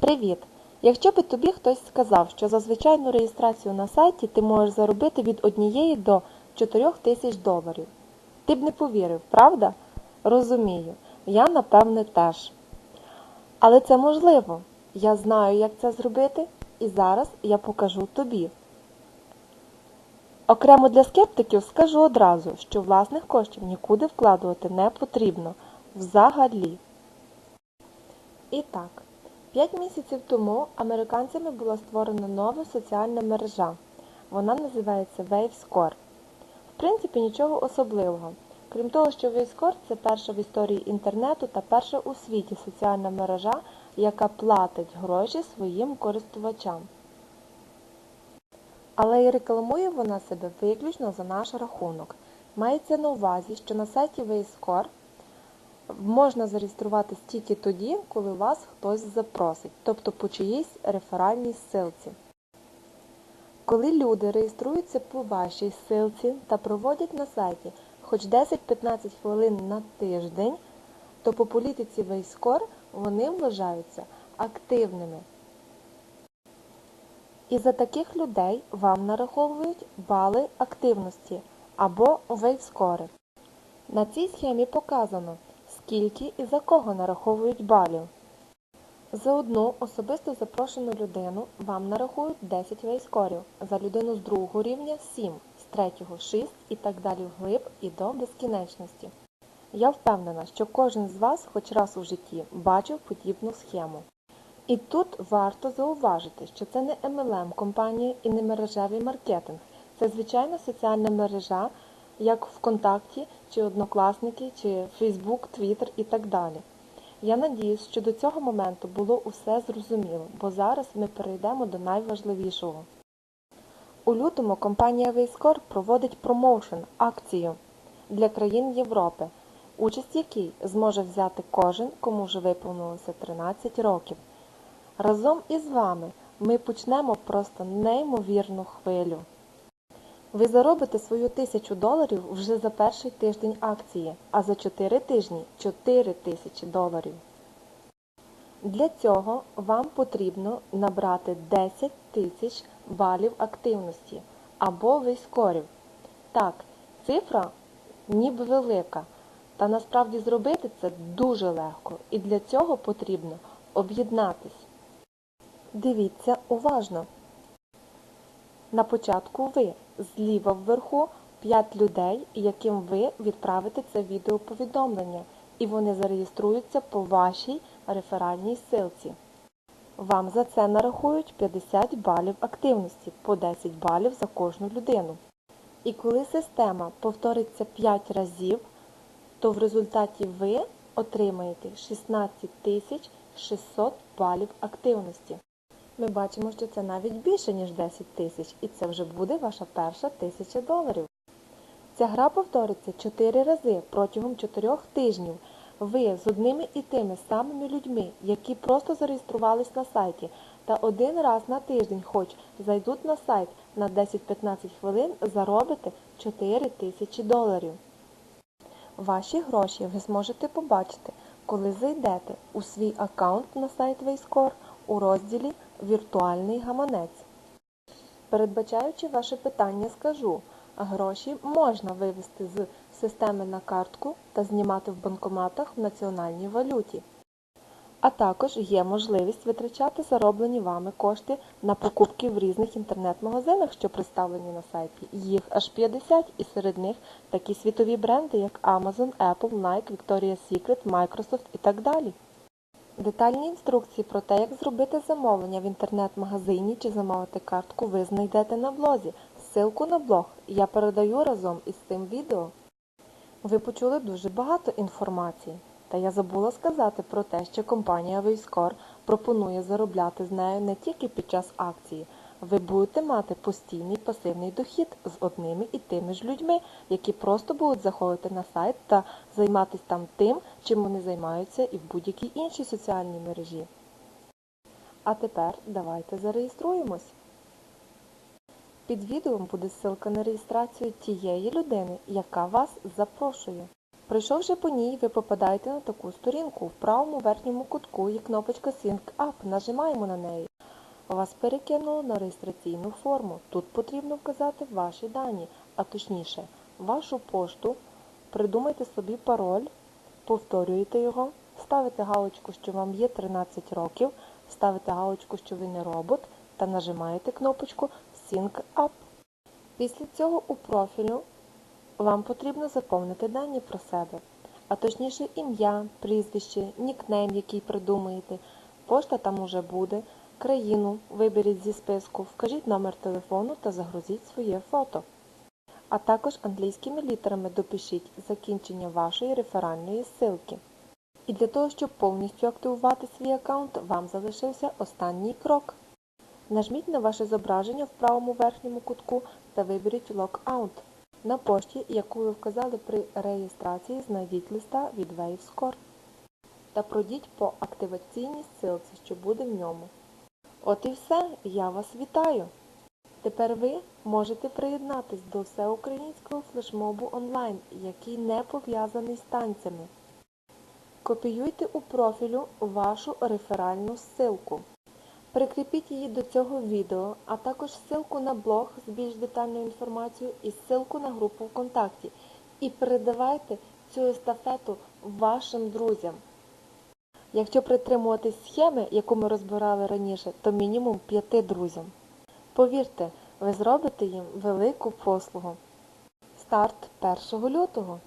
Привіт! Якщо би тобі хтось сказав, що за звичайну реєстрацію на сайті ти можеш заробити від 1 до 4 тисяч доларів, ти б не повірив, правда? Розумію, я напевне теж. Але це можливо. Я знаю, як це зробити, і зараз я покажу тобі. Окремо для скептиків скажу одразу, що власних коштів нікуди вкладувати не потрібно взагалі. І так, 5 місяців тому американцями була створена нова соціальна мережа. Вона називається WaveScore. В принципі, нічого особливого. Крім того, що WaveScore – це перша в історії інтернету та перша у світі соціальна мережа, яка платить гроші своїм користувачам. Але і рекламує вона себе виключно за наш рахунок. Мається на увазі, що на сайті WaveScore можна зареєструватись тільки тоді, коли вас хтось запросить, тобто по чиїсь реферальній ссилці. Коли люди реєструються по вашій ссилці та проводять на сайті хоч 10-15 хвилин на тиждень, то по політиці WaveScore вони вважаються активними. І за таких людей вам нараховують бали активності або WaveScore. На цій схемі показано, скільки і за кого нараховують балів. За одну особисто запрошену людину вам нарахують 10 вейскорів, за людину з другого рівня 7, з третього 6 і так далі вглиб і до безкінечності. Я впевнена, що кожен з вас хоч раз у житті бачив подібну схему. І тут варто зауважити, що це не MLM компанія і не мережевий маркетинг. Це звичайна соціальна мережа, як ВКонтакті, чи Однокласники, чи Фейсбук, Твіттер і так далі. Я надіюсь, що до цього моменту було усе зрозуміло, бо зараз ми перейдемо до найважливішого. У лютому компанія Вейскор проводить промоушен акцію для країн Європи, участь якій зможе взяти кожен, кому вже виповнилося 13 років. Разом із вами ми почнемо просто неймовірну хвилю. Ви заробите свою тисячу доларів вже за перший тиждень акції, а за 4 тижні 4 тисячі доларів. Для цього вам потрібно набрати 10 тисяч балів активності або військорів. Так, цифра ніби велика, та насправді зробити це дуже легко і для цього потрібно об'єднатись. Дивіться уважно. На початку ви зліва вверху 5 людей, яким ви відправите це відеоповідомлення, і вони зареєструються по вашій реферальній ссылці. Вам за це нарахують 50 балів активності по 10 балів за кожну людину. І коли система повториться 5 разів, то в результаті ви отримаєте 16 600 балів активності. Ми бачимо, що це навіть більше, ніж 10 тисяч, і це вже буде ваша перша тисяча доларів. Ця гра повториться 4 рази протягом 4 тижнів. Ви з одними і тими самими людьми, які просто зареєструвались на сайті, та один раз на тиждень хоч зайдуть на сайт на 10-15 хвилин, заробите 4 тисячі доларів. Ваші гроші ви зможете побачити, коли зайдете у свій аккаунт на сайт Вейскор у розділі Віртуальний гаманець. Передбачаючи ваше питання, скажу, гроші можна вивести з системи на картку та знімати в банкоматах в національній валюті. А також є можливість витрачати зароблені вами кошти на покупки в різних інтернет-магазинах, що представлені на сайті. Їх аж 50 і серед них такі світові бренди, як Amazon, Apple, Nike, Victoria's Secret, Microsoft і так далі. Детальні інструкції про те, як зробити замовлення в інтернет-магазині чи замовити картку, ви знайдете на блозі. Ссылку на блог я передаю разом із цим відео. Ви почули дуже багато інформації, та я забула сказати про те, що компанія Вейскор пропонує заробляти з нею не тільки під час акції. Ви будете мати постійний пасивний дохід з одними і тими ж людьми, які просто будуть заходити на сайт та займатися там тим, чим вони займаються і в будь-якій іншій соціальній мережі. А тепер давайте зареєструємось. Під відео буде ссылка на реєстрацію тієї людини, яка вас запрошує. Пройшовши по ній, ви попадаєте на таку сторінку. В правому верхньому кутку є кнопочка Sync Up. Нажимаємо на неї. Вас перекинуло на реєстраційну форму. Тут потрібно вказати ваші дані, а точніше, вашу пошту. Придумайте собі пароль, повторюєте його, ставите галочку, що вам є 13 років, ставите галочку, що ви не робот, та нажимаєте кнопочку Sync Up. Після цього у профілю вам потрібно заповнити дані про себе, а точніше ім'я, прізвище, нікнейм, який придумаєте. Пошта там уже буде, країну виберіть зі списку, вкажіть номер телефону та загрузіть своє фото. А також англійськими літерами допишіть закінчення вашої реферальної ссылки. І для того, щоб повністю активувати свій аккаунт, вам залишився останній крок. Нажміть на ваше зображення в правому верхньому кутку та виберіть Lockout. На пошті, яку ви вказали при реєстрації, знайдіть листа від WaveScore та пройдіть по активаційній ссылці, що буде в ньому. От і все, я вас вітаю! Тепер ви можете приєднатись до всеукраїнського флешмобу онлайн, який не пов'язаний з танцями. Копіюйте у профілю вашу реферальну ссылку. Прикріпіть її до цього відео, а також ссылку на блог з більш детальною інформацією і ссылку на групу ВКонтакті. І передавайте цю естафету вашим друзям. Якщо притримуватись схеми, яку ми розбирали раніше, то мінімум п'яти друзям. Повірте, ви зробите їм велику послугу. Старт 1 лютого.